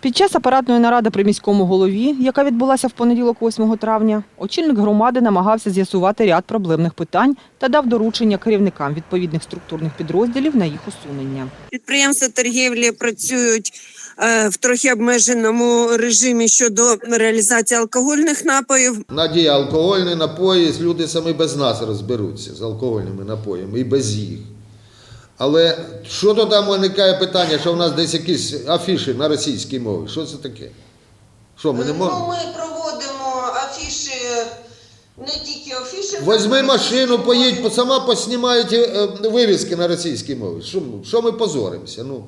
Під час апаратної наради при міському голові, яка відбулася в понеділок 8 травня, очільник громади намагався з'ясувати ряд проблемних питань та дав доручення керівникам відповідних структурних підрозділів на їх усунення. Підприємства торгівлі працюють е, в трохи обмеженому режимі щодо реалізації алкогольних напоїв. Надія, алкогольні напої, люди самі без нас розберуться з алкогольними напоями і без їх. Але що то там виникає питання, що в нас десь якісь афіші на російській мові? Що це таке? Що, ми не Ну, ми проводимо афіші, не тільки афіші. Возьми машину, поїдь, по- сама поснімаєте е, вивіски на російській мові. Що, ми- що ми позоримося? Ну?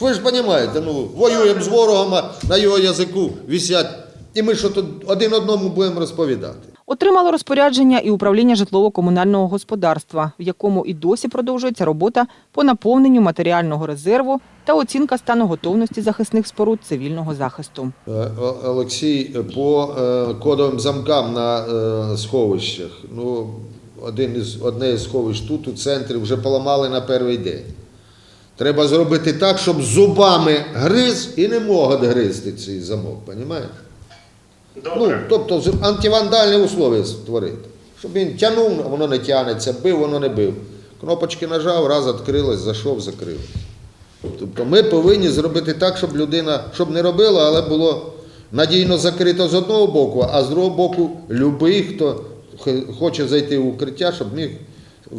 Ви ж розумієте, ну, воюємо з ворогом, а на його язику висять. І ми що тут один одному будемо розповідати. Отримало розпорядження і управління житлово-комунального господарства, в якому і досі продовжується робота по наповненню матеріального резерву та оцінка стану готовності захисних споруд цивільного захисту. Е, Олексій, по е, кодовим замкам на е, сховищах. Ну, один із, одне із сховищ тут у центрі вже поламали на перший день. Треба зробити так, щоб зубами гриз і не можуть гризти цей замок, розумієте? Ну, тобто антивандальні условия створити. Щоб він тягнув, воно не тягнеться, бив, воно не бив. Кнопочки нажав, раз відкрилось, зайшов, закрив. Тобто ми повинні зробити так, щоб людина, щоб не робила, але було надійно закрито з одного боку, а з другого боку, любий, хто хоче зайти в укриття, щоб міг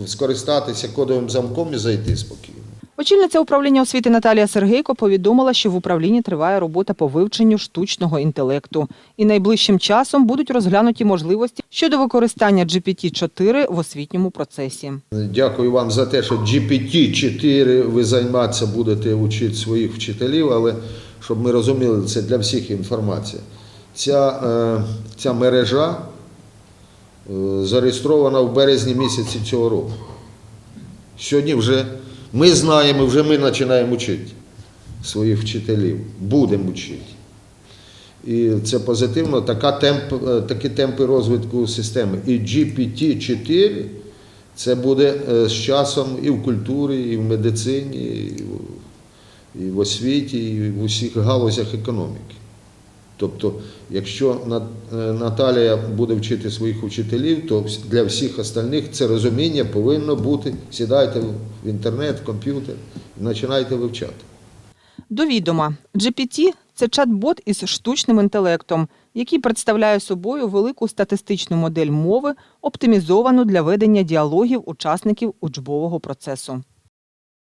скористатися кодовим замком і зайти спокійно. Очільниця управління освіти Наталія Сергейко повідомила, що в управлінні триває робота по вивченню штучного інтелекту. І найближчим часом будуть розглянуті можливості щодо використання GPT-4 в освітньому процесі. Дякую вам за те, що GPT-4 ви займатися будете вчити своїх вчителів, але щоб ми розуміли, це для всіх інформація. Ця, е, ця мережа е, зареєстрована в березні місяці цього року. Сьогодні вже ми знаємо, вже ми починаємо вчити своїх вчителів. Будемо вчити. І це позитивно, така темп, е, такі темпи розвитку системи. І GPT-4 це буде е, з часом і в культурі, і в медицині, і в освіті, і в усіх галузях економіки. Тобто, якщо е, Наталія буде вчити своїх учителів, то для всіх остальних це розуміння повинно бути. Сідайте в інтернет, в комп'ютер і починайте вивчати. До відома, GPT – це чат-бот із штучним інтелектом, який представляє собою велику статистичну модель мови, оптимізовану для ведення діалогів учасників учбового процесу.